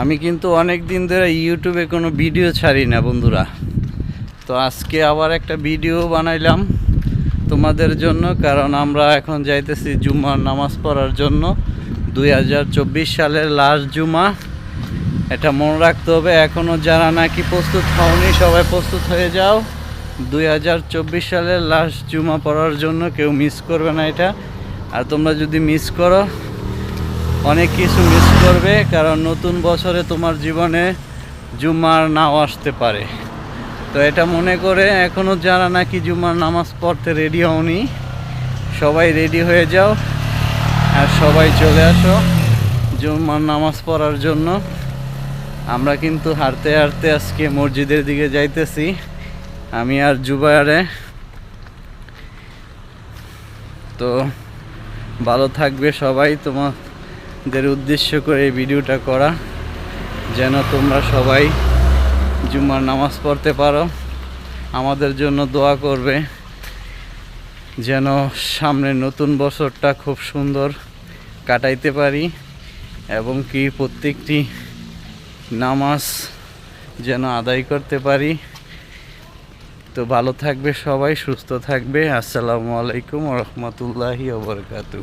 আমি কিন্তু অনেক দিন ধরে ইউটিউবে কোনো ভিডিও ছাড়ি না, বন্ধুরা। তো আজকে আবার একটা ভিডিও বানাইলাম তোমাদের জন্য, কারণ আমরা এখন যাইতেছি জুম্মার নামাজ পড়ার জন্য। দুই হাজার চব্বিশ সালের লাস্ট জুমা এটা মনে রাখতে হবে এখনও যারা নাকি প্রস্তুত হওনি, সবাই প্রস্তুত হয়ে যাও। দুই হাজার চব্বিশ সালের লাস্ট জুমা পড়ার জন্য কেউ মিস করবে না এটা। আর তোমরা যদি মিস করো অনেক কিছু মিস করবে, কারণ নতুন বছরে তোমার জীবনে জুমার নাও আসতে পারে। তো এটা মনে করে এখনও যারা নাকি জুমার নামাজ পড়তে রেডি হওনি, সবাই রেডি হয়ে যাও আর সবাই চলে আসো জুমার নামাজ পড়ার জন্য। আমরা কিন্তু হাঁটতে হাঁটতে আজকে মসজিদের দিকে যাইতেছি। আমি আর জুবায়ারে তো ভালো থাকবে সবাই তোমাদের উদ্দেশ্য করে এই ভিডিওটা করা, যেন তোমরা সবাই জুম্মার নামাজ পড়তে পারো। আমাদের জন্য দোয়া করবে, যেন সামনের নতুন বছরটা খুব সুন্দর কাটাইতে পারি এবং কি প্রত্যেকটি নামাজ যেন আদায় করতে পারি। তো ভালো থাকবে সবাই, সুস্থ থাকবে। আসসালামু আলাইকুম রহমতুল্লাহি ওবরকাতু